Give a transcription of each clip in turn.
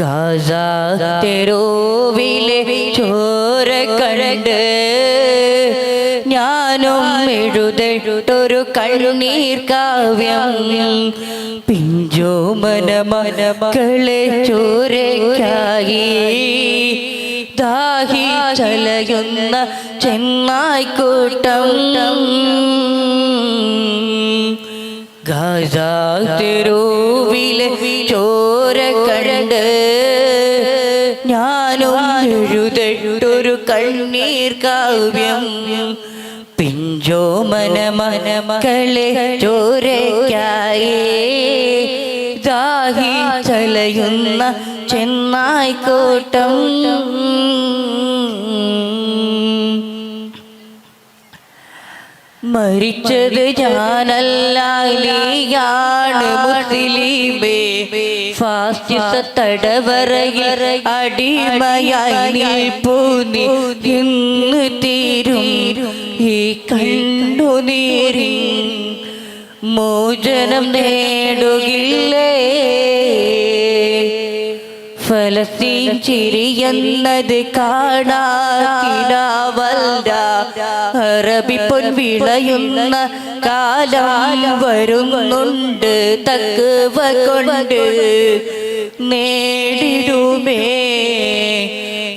Gaza തെരുവിലെ ചോര കണ്ട് ഞാനും എഴുതെഴുതൊരു കണ്ണീർ കാവ്യം. പിഞ്ചോ മനമനമകളെ ചോരയ്ക്കായി. ദാഹി ചലയുന്ന ചെന്നായിക്കൂട്ടം. ഗാസ ചോര ഞാനും കണ്ണീർ കാവ്യം. പിഞ്ചോ മനമനമകളെ ചോരയ്ക്കായി. ദാഹി ചലയുന്ന ചെന്നായിക്കോട്ടം. മരിച്ചത് ഞാനല്ലാണ് മുസ്ലിമേ. ഫാസ്റ്റിസ തടവറയിൽ അടിമയായി നിൽപ്പു നീ. ഇന്ന് തീരും. ഈ കണ്ടു നേരി മോചനം നേടുകില്ലേ? ഫലസ്തീൻ ചിരിയെന്നത് കാണാവല്ല അറബി പൊൻ വിളയുന്ന കാലം വരുന്നുണ്ട്. തക്കവ കൊണ്ട് നേടിടുമേ.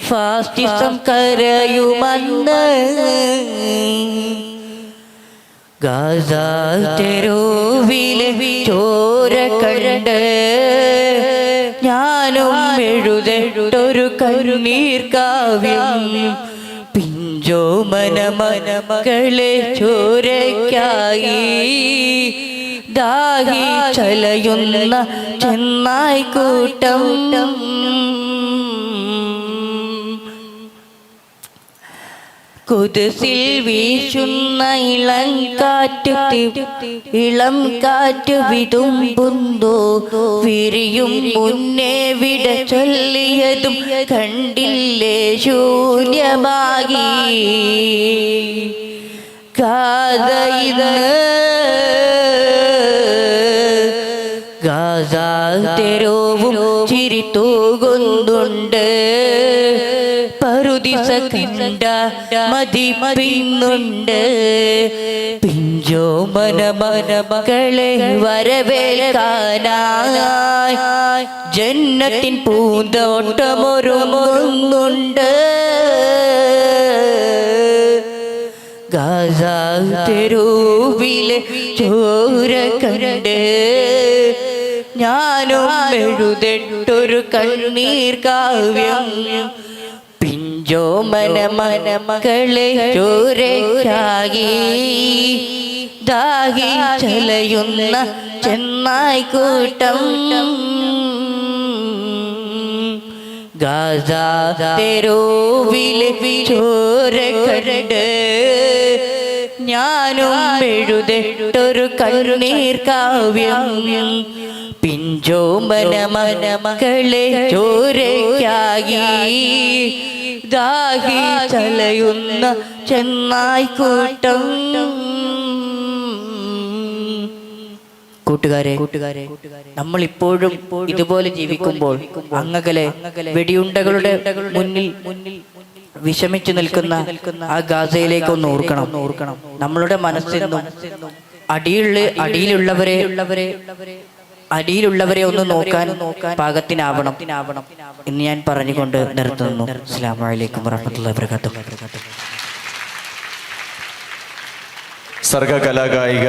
ഫാസ്റ്റിസം കരയുമെന്ന് ഗാസ തെരുവിൽ ചോര കണ്ട് ഞാനും എഴുതട്ടൊരു കരുനീർ കാവ്യം. പിഞ്ചോ മനമനമകളെ ചോരയ്ക്കായി. ദാഹി ചലയുന്ന ചെന്നായി കൂട്ടം. കുതിസിൽ വീശുന്ന ഇളം കാറ്റ് ഇളം കാറ്റ് വിതുമ്പുന്നു വിരിയും മുന്നേ വിട ചൊല്ലിയതും കണ്ടില്ലേ ശൂന്യമാകി. കാതയിത് ഗാസാ തെരുവും ചിരി തൂകുന്നുണ്ട് പരുദിസ കണ്ട മതി മതിന്നുണ്ട് പിഞ്ചോ മകളെ വരവേൽക്കാനായി ജന്നത്തിൻ പൂന്തോട്ടമൊരുങ്ങുന്നുണ്ട്. ഗാസ തെരുവിലെ ചോര കണ്ട് ഞാനും മെഴുതെട്ടൊരു കണ്ണീർ കാവ്യം പിഞ്ചോ മകളെ ചോരയ്ക്കായി ദാഹി ചലയുന്ന ചെന്നായിക്കൂട്ടം ഗാസ തെരുവിലെ ചോര ഞാനും എഴുതെട്ടൊരു കണ്ണീർ കാവ്യം പിഞ്ചോ മനമനമകളെ ചോരയ്ക്കായി ദാഹി ചലയുന്ന ചെന്നായിക്കൂട്ടം കൂട്ടുകാരെ കൂട്ടുകാരെ നമ്മൾ ഇപ്പോഴും ഇതുപോലെ ജീവിക്കുമ്പോൾ അങ്ങകലെ വെടിയുണ്ടകളുടെ മുന്നിൽ മുന്നിൽ വിഷമിച്ചു നിൽക്കുന്ന ആ ഗാസയിലേക്ക് ഒന്ന് ഓർക്കണം. ഓർക്കണം നമ്മളുടെ മനസ്സിന്നും അടിയുള്ള അടിയിലുള്ളവരെ ഉള്ളവരെ അടിയിലുള്ളവരെ ഒന്ന് നോക്കാൻ നോക്കാൻ പാകത്തിനാവണം. എന്ന് ഞാൻ പറഞ്ഞുകൊണ്ട് നിർത്തുന്നു. അസ്സാം വലൈക്കും വാത്തു സർഗ കലാകായിക